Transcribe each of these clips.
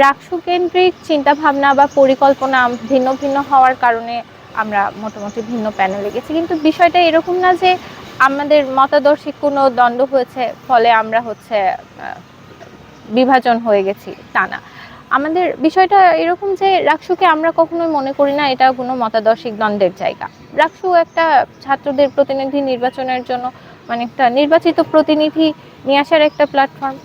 রাকসু কেন্দ্রিক চিন্তাভাবনা বা পরিকল্পনা ভিন্ন ভিন্ন হওয়ার কারণে আমরা মোটামুটি ভিন্ন প্যানেলে গেছি কিন্তু বিষয়টা এরকম না যে আমাদের মতাদর্শিক কোনো দ্বন্দ্ব হয়েছে, ফলে আমরা হচ্ছে বিভাজন হয়ে গেছি, তা না। আমাদের বিষয়টা এরকম যে রাকসুকে আমরা কখনোই মনে করি না, এটা কোনো মতাদর্শিক দ্বন্দ্বের জায়গা। রাকসু একটা ছাত্রদের প্রতিনিধি নির্বাচনের জন্য মানে একটা নির্বাচিত প্রতিনিধি নিয়ে আসার একটা প্ল্যাটফর্ম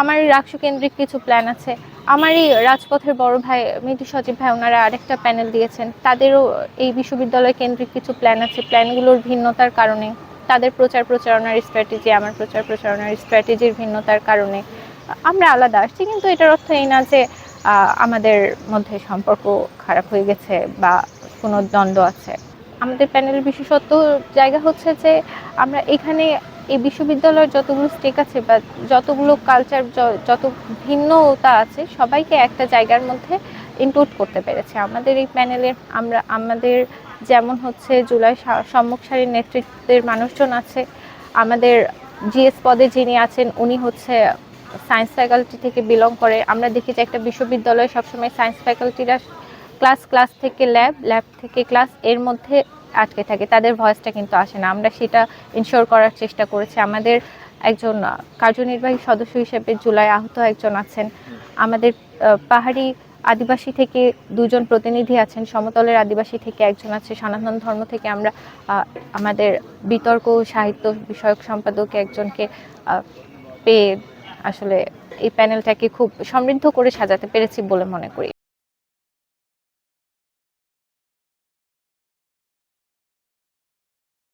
আমার রাকসু কেন্দ্রিক কিছু প্ল্যান আছে। আমারই রাজপথের বড় ভাই মিটি সচিব ভাই, ওনারা আরেকটা প্যানেল দিয়েছেন। তাদেরও এই বিশ্ববিদ্যালয় কেন্দ্রিক কিছু প্ল্যান আছে। প্ল্যানগুলোর ভিন্নতার কারণে, তাদের প্রচার প্রচারণার স্ট্র্যাটেজি আমার প্রচার প্রচারণার স্ট্র্যাটেজির ভিন্নতার কারণে আমরা আলাদা আসছি। কিন্তু এটার অর্থ এই না যে আমাদের মধ্যে সম্পর্ক খারাপ হয়ে গেছে বা কোনো দ্বন্দ্ব আছে। আমাদের প্যানেলের বিশেষত্ব জায়গা হচ্ছে যে, আমরা এখানে এই বিশ্ববিদ্যালয়ের যতগুলো স্টেক আছে বা যতগুলো কালচার যত ভিন্নতা আছে, সবাইকে একটা জায়গার মধ্যে ইনক্লুড করতে পেরেছে। আমাদের এই প্যানেলে আমরা, আমাদের যেমন হচ্ছে জুলাই সা- সম্মুখ সারির নেতৃত্বের মানুষজন আছে। আমাদের জিএস পদে যিনি আছেন, উনি হচ্ছে সায়েন্স ফ্যাকাল্টি থেকে বিলং করে। আমরা দেখি যে একটা বিশ্ববিদ্যালয়ে সবসময় সায়েন্স ফ্যাকাল্টিরা ক্লাস ক্লাস থেকে ল্যাব ল্যাব থেকে ক্লাস এর মধ্যে আটকে থাকে, তাদের ভয়েসটা কিন্তু আসে না। আমরা সেটা ইনশোর করার চেষ্টা করেছি। আমাদের একজন কার্যনির্বাহী সদস্য হিসেবে জুলাই আহত একজন আছেন। আমাদের পাহাড়ি আদিবাসী থেকে দুজন প্রতিনিধি আছেন। সমতলের আদিবাসী থেকে একজন আছে। সনাতন ধর্ম থেকে আমরা আমাদের বিতর্ক সাহিত্য বিষয়ক সম্পাদক একজনকে পেয়ে আসলে এই প্যানেলটাকে খুব সমৃদ্ধ করে সাজাতে পেরেছি বলে মনে করি।